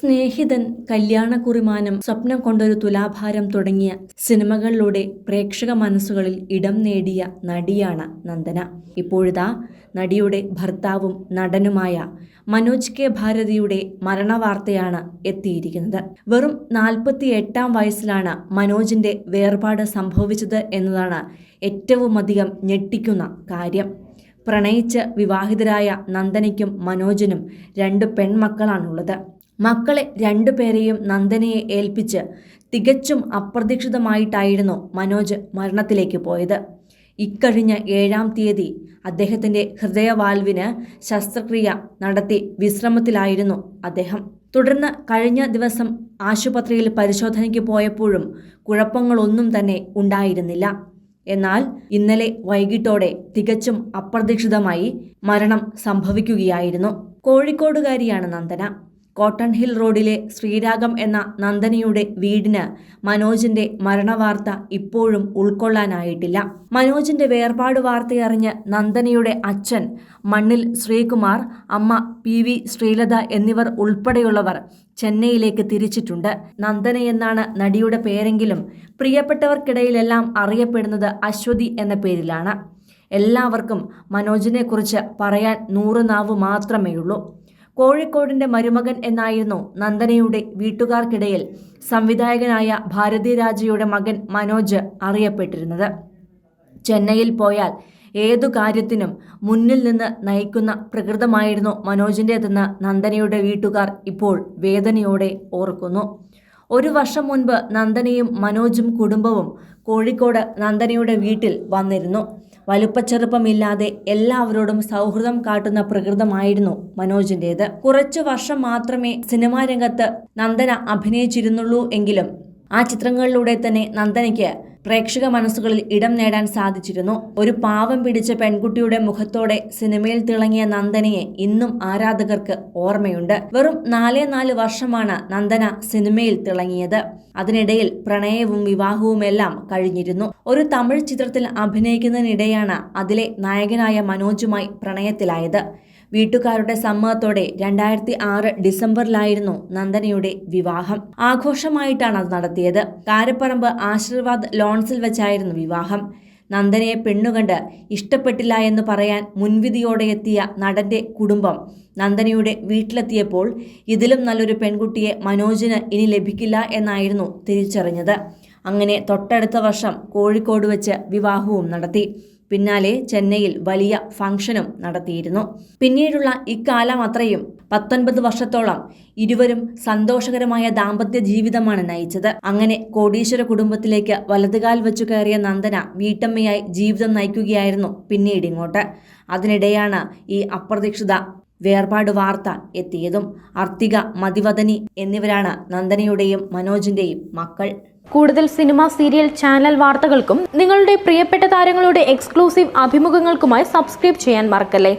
സ്നേഹിതൻ കല്യാണക്കുറിമാനം സ്വപ്നം കൊണ്ടൊരു തുലാഭാരം തുടങ്ങിയ സിനിമകളിലൂടെ പ്രേക്ഷക മനസ്സുകളിൽ ഇടം നേടിയ നടിയാണ് നന്ദന. ഇപ്പോഴിതാ നടിയുടെ ഭർത്താവും നടനുമായ മനോജ് കെ. ഭാരതിയുടെ മരണവാർത്തയാണ് എത്തിയിരിക്കുന്നത്. വെറും നാൽപ്പത്തി എട്ടാം വയസ്സിലാണ് മനോജിന്റെ വേർപാട് സംഭവിച്ചത് എന്നതാണ് ഏറ്റവുമധികം ഞെട്ടിക്കുന്ന കാര്യം. പ്രണയിച്ച് വിവാഹിതരായ നന്ദനയ്ക്കും മനോജനും രണ്ട് പെൺമക്കളാണുള്ളത്. മക്കളെ രണ്ടുപേരെയും നന്ദനയെ ഏൽപ്പിച്ച് തികച്ചും അപ്രതീക്ഷിതമായിട്ടായിരുന്നു മനോജ് മരണത്തിലേക്ക് പോയത്. ഇക്കഴിഞ്ഞ ഏഴാം തീയതി അദ്ദേഹത്തിന്റെ ഹൃദയവാൽവിന് ശസ്ത്രക്രിയ നടത്തി വിശ്രമത്തിലായിരുന്നു അദ്ദേഹം. തുടർന്ന് കഴിഞ്ഞ ദിവസം ആശുപത്രിയിൽ പരിശോധനയ്ക്ക് പോയപ്പോഴും കുഴപ്പങ്ങളൊന്നും തന്നെ ഉണ്ടായിരുന്നില്ല. എന്നാൽ ഇന്നലെ വൈകിട്ടോടെ തികച്ചും അപ്രതീക്ഷിതമായി മരണം സംഭവിക്കുകയായിരുന്നു. കോഴിക്കോടുകാരിയാണ് നന്ദന. കോട്ടൺ ഹിൽ റോഡിലെ ശ്രീരാഗം എന്ന നന്ദനിയുടെ വീടിന് മനോജിന്റെ മരണവാർത്ത ഇപ്പോഴും ഉൾക്കൊള്ളാനായിട്ടില്ല. മനോജിന്റെ വേർപാട് വാർത്തയറിഞ്ഞ് നന്ദനിയുടെ അച്ഛൻ മണ്ണിൽ ശ്രീകുമാർ അമ്മ പി വി ശ്രീലത എന്നിവർ ഉൾപ്പെടെയുള്ളവർ ചെന്നൈയിലേക്ക് തിരിച്ചിട്ടുണ്ട്. നന്ദന എന്നാണ് നടിയുടെ പേരെങ്കിലും പ്രിയപ്പെട്ടവർക്കിടയിലെല്ലാം അറിയപ്പെടുന്നത് അശ്വതി എന്ന പേരിലാണ്. എല്ലാവർക്കും മനോജിനെക്കുറിച്ച് പറയാൻ നൂറ് നാവ് മാത്രമേയുള്ളൂ. കോഴിക്കോടിന്റെ മരുമകൻ എന്നായിരുന്നു നന്ദനയുടെ വീട്ടുകാർക്കിടയിൽ സംവിധായകനായ ഭാരതി രാജയുടെ മകൻ മനോജ് അറിയപ്പെട്ടിരുന്നത്. ചെന്നൈയിൽ പോയാൽ ഏതു കാര്യത്തിനും മുന്നിൽ നിന്ന് നയിക്കുന്ന പ്രകൃതമായിരുന്നു മനോജിന്റേതെന്ന് നന്ദനയുടെ വീട്ടുകാർ ഇപ്പോൾ വേദനയോടെ ഓർക്കുന്നു. ഒരു വർഷം മുൻപ് നന്ദനയും മനോജും കുടുംബവും കോഴിക്കോട് നന്ദനയുടെ വീട്ടിൽ വന്നിരുന്നു. വലുപ്പച്ചെറുപ്പമില്ലാതെ എല്ലാവരോടും സൗഹൃദം കാട്ടുന്ന പ്രകൃതമായിരുന്നു മനോജിന്റേത് കുറച്ചു വർഷം മാത്രമേ സിനിമാ രംഗത്ത് നന്ദന അഭിനയിച്ചിരുന്നുള്ളൂ എങ്കിലും ആ ചിത്രങ്ങളിലൂടെ തന്നെ നന്ദനയ്ക്ക് പ്രേക്ഷക മനസ്സുകളിൽ ഇടം നേടാൻ സാധിച്ചിരുന്നു. ഒരു പാവം പിടിച്ച പെൺകുട്ടിയുടെ മുഖത്തോടെ സിനിമയിൽ തിളങ്ങിയ നന്ദനയെ ഇന്നും ആരാധകർക്ക് ഓർമ്മയുണ്ട്. വെറും നാലേ നാല് വർഷമാണ് നന്ദന സിനിമയിൽ തിളങ്ങിയത്. അതിനിടയിൽ പ്രണയവും വിവാഹവുമെല്ലാം കഴിഞ്ഞിരുന്നു. ഒരു തമിഴ് ചിത്രത്തിൽ അഭിനയിക്കുന്നതിനിടെയാണ് അതിലെ നായകനായ മനോജുമായി പ്രണയത്തിലായത്. വീട്ടുകാരുടെ സമ്മതത്തോടെ രണ്ടായിരത്തി ആറ് ഡിസംബറിലായിരുന്നു നന്ദനയുടെ വിവാഹം. ആഘോഷമായിട്ടാണ് അത് നടത്തിയത്. കാരപ്പറമ്പ് ആശീർവാദ് ലോൺസിൽ വെച്ചായിരുന്നു വിവാഹം. നന്ദനയെ പെണ്ണുകണ്ട് ഇഷ്ടപ്പെട്ടില്ല എന്ന് പറയാൻ മുൻവിധിയോടെ എത്തിയ നടന്റെ കുടുംബം നന്ദനയുടെ വീട്ടിലെത്തിയപ്പോൾ ഇതിലും നല്ലൊരു പെൺകുട്ടിയെ മനോജിന് ഇനി ലഭിക്കില്ല എന്നായിരുന്നു തിരിച്ചറിഞ്ഞത്. അങ്ങനെ തൊട്ടടുത്ത വർഷം കോഴിക്കോട് വെച്ച് വിവാഹവും നടത്തി. പിന്നാലെ ചെന്നൈയിൽ വലിയ ഫംഗ്ഷനും നടത്തിയിരുന്നു. പിന്നീടുള്ള ഇക്കാലം അത്രയും പത്തൊൻപത് വർഷത്തോളം ഇരുവരും സന്തോഷകരമായ ദാമ്പത്യ ജീവിതമാണ് നയിച്ചത്. അങ്ങനെ കോടീശ്വര കുടുംബത്തിലേക്ക് വലതുകാൽ വെച്ചു കയറിയ നന്ദന വീട്ടമ്മയായി ജീവിതം നയിക്കുകയായിരുന്നു പിന്നീട് ഇങ്ങോട്ട് അതിനിടെയാണ് ഈ അപ്രതീക്ഷിത വേർപാട് വാർത്ത എത്തിയതും അർത്തിക മതിവദനി എന്നിവരാണ് നന്ദനയുടെയും മനോജിന്റെയും മക്കൾ. കൂടുതൽ സിനിമ സീരിയൽ ചാനൽ വാർത്തകൾക്കും നിങ്ങളുടെ പ്രിയപ്പെട്ട താരങ്ങളുടെ എക്സ്ക്ലൂസീവ് അഭിമുഖങ്ങൾക്കുമായി സബ്സ്ക്രൈബ് ചെയ്യാൻ മറക്കല്ലേ?